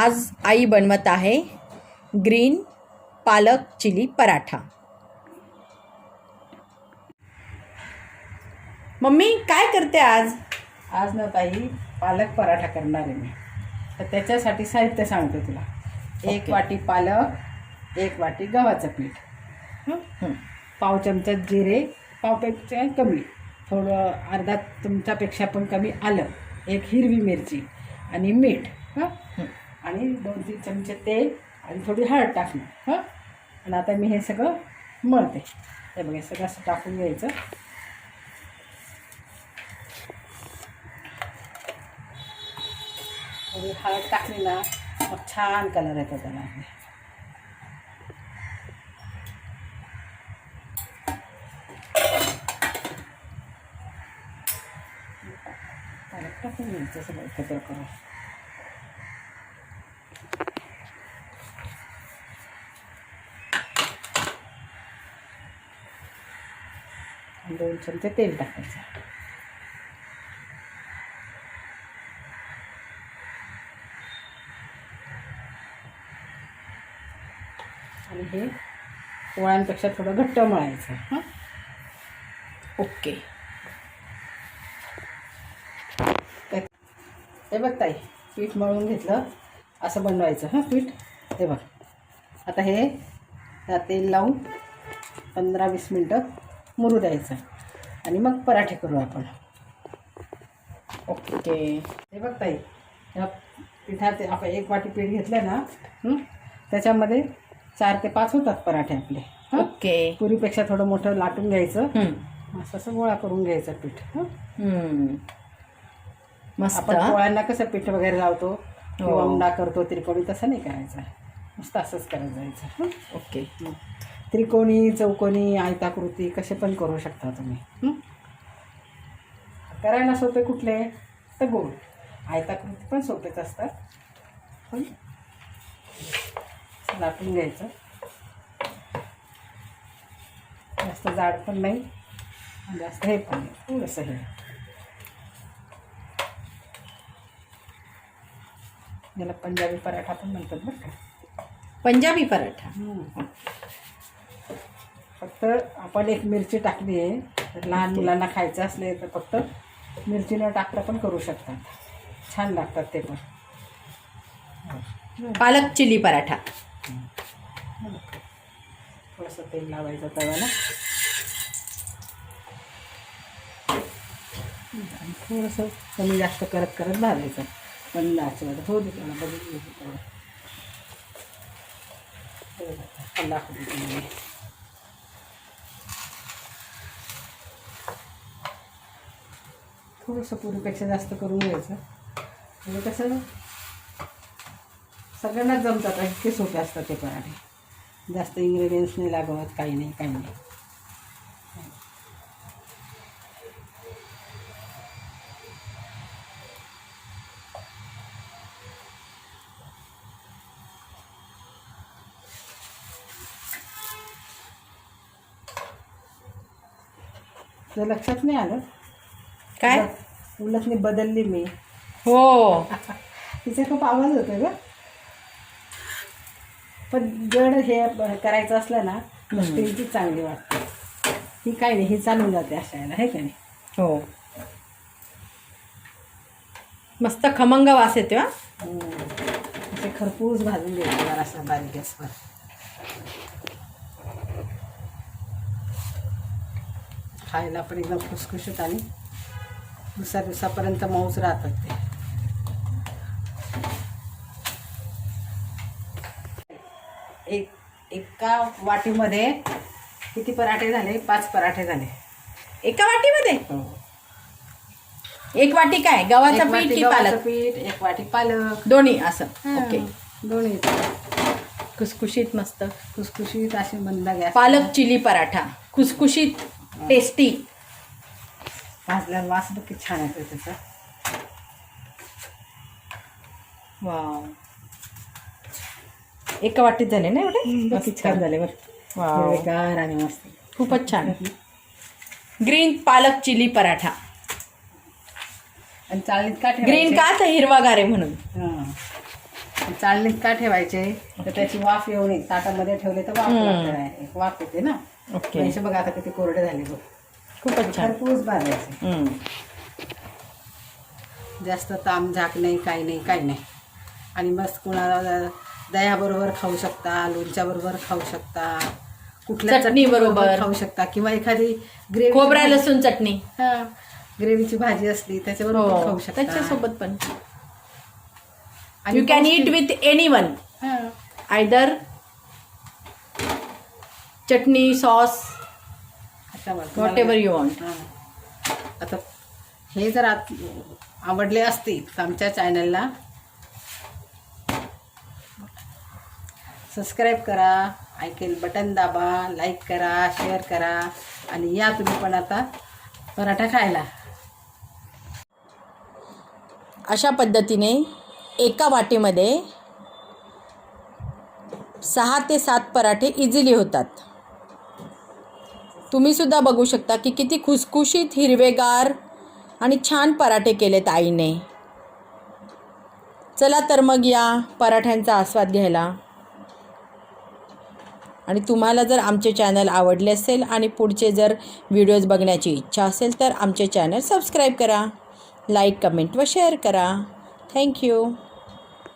आज आई बनवत आहे ग्रीन पालक चिली पराठा. मम्मी काय करते आज? आज ना ताई पालक पराठा करणार आहे मी. तर त्याच्यासाठी साहित्य सांगते तुला. एक ओके. वाटी पालक एक वाटी गव्हाचं पीठ. पाव चमचा जिरे पावपेक्षा कमी. थोडं अर्धा चमचापेक्षा पण कमी आलं. एक हिरवी मिरची आणि मीठ. हं. आणि दोन तीन चमचे तेल आणि थोडी हळद टाकणार हं? आणि आता मी हे सगळं मळते. हे बघा सगळं असं टाकून घ्यायचं. थोडी हळद टाकली ना मग छान कलर येतो त्याला. पालक टाकून घ्यायचं सगळं एकत्र करून. दोन चमचे तेल टाकायचं. आणि हे पोळ्यांपेक्षा थोडं घट्ट मळायचं. हां? ओके. हे बघ ताई पीठ मळून घेतलं असं बनवायचं हां पीठ? हे बघ. आता हे तेल लावून पंधरा वीस मिनटं मुरू द्यायचं. आणि मग पराठे करू आपण ओके हे बघ ताई या पिठात आपण एक वाटी पीठ घेतलं ना? त्याच्यामध्ये चार ते पाच होतात पराठे आपले? ओके पुरीपेक्षा थोडं मोठं लाटून घ्यायचं. असं असं गोळा करून घ्यायचं पीठ. मस्त आपण पोळ्यांना कसं पीठ वगैरे लावतो किंवा हो. उंडा करतो त्रिकोणी तसं नाही करायचं नुसतं असंच करत जायचं? ओके त्रिकोणी चौकोनी आयताकृती कसे पण करू शकता तुम्ही? करायला सोपे कुठले? तर गोल आयताकृती पण सोपेच असतात. पण लाटून घ्यायचं. जास्त जाड पण नाही. जास्त हे पण नाही. थोडंसं हे. याला पंजाबी पराठा पण म्हणतात बरं का. पंजाबी पराठा. फक्त आपण एक मिरची टाकली आहे. तर लहान मुलांना खायचं असले तर फक्त मिरची न टाकता पण करू शकतात. छान लागतात ते पण. पालक चिली पराठा. थोडंसं तेल लावायचं तव्याला. आणि थोडंसं कमी जास्त करत करत भाजायचं. पण आचेवर हो दे बघून घेऊ दे तेवढं हे बघा, पल्ला करू दे तुम्ही. थोडंसं पूर्वीपेक्षा जास्त करून घ्यायचं. म्हणजे कसं सगळ्यांनाच जमतात इतके सोपे असतात ते पराठे. जास्त इन्ग्रेडियंट्स नाही लागवत काही नाही काही नाही. तर लक्षात नाही आलं? काय? उलट- उलटने बदलली मी. हो. तिचा खूप आवाज होतो ग. पण जड हे करायचं असलं ना स्टीलची चांगली वाटते. ही काय नाही ही चालून जाते अशा याला हे का नाही? हो. मस्त खमंग वास येतो हा? असे खरपूस भाजून घ्यायचे जरासा बारीक गॅसवर. खायला पण एकदम खुसखुशीत आणि दुसऱ्या दिवसापर्यंत मऊच राहतात ते. एक एका वाटीमध्ये किती पराठे झाले? पाच पराठे झाले. एका वाटीमध्ये? हो. एक वाटी काय? गव्हाचं पीठ की पालक? पीठ एक वाटी पालक. दोन्ही असं. ओके. दोन्ही. खुसखुशीत मस्त. खुसखुशीत असे गॅस. पालक चिली पराठा. खुसखुशीत टेस्टी. भाजल्यावर वास बघ छान येतो त्याचा. वाव. एका वाटीत झाले ना एवढे? किती छान झाले बरं. वाव. आणि मस्त. खूपच छान. ग्रीन पालक चिली पराठा. आणि चाळणीत का ठेवायचे? ग्रीन का तर हिरवागार आहे म्हणून. हां. चाळणीत का ठेवायचे? तर त्याची वाफ येऊ नये. ताटामध्ये ठेवले तर वाफ. वाफ येते ना. ओके. पैसे बघा आता किती कोरडे झाले बघ. खूपच छान. खरपूस भाजायचे हम्म. जास्त ताम झाक नाही काही नाही काही नाही. आणि मस्त कुणाला दह्याबरोबर खाऊ शकता लोणच्याबरोबर खाऊ शकता कुठल्या चटणीबरोबर. चटणीबरोबर खाऊ शकता किंवा एखादी ग्रेव्ही खोबऱ्या लसूण चटणी. हा ग्रेव्हीची भाजी असली त्याच्याबरोबर पण खाऊ हो शकता. त्याच्यासोबत पण. आणि you can eat with anyone हा. Either chutney sauce whatever you want. आता हे जर आत आवडले असतील तर आमच्या चॅनलला सबस्क्राईब करा ऐकेल बटन दाबा लाईक करा शेअर करा आणि या तुम्ही पण आता पराठा खायला. अशा पद्धतीने एका वाटीमध्ये सहा ते सात पराठे इझिली होतात. तुम्हीसुद्धा बघू शकता की किती खुसखुशीत हिरवेगार आणि छान पराठे केलेत आईने. चला तर मग या पराठ्यांचा आस्वाद घ्यायला. आणि तुम्हाला जर आमचे चॅनल आवडले असेल आणि पुढचे जर व्हिडिओज बघण्याची इच्छा असेल तर आमचे चॅनल सबस्क्राईब करा लाईक कमेंट व शेअर करा. Thank you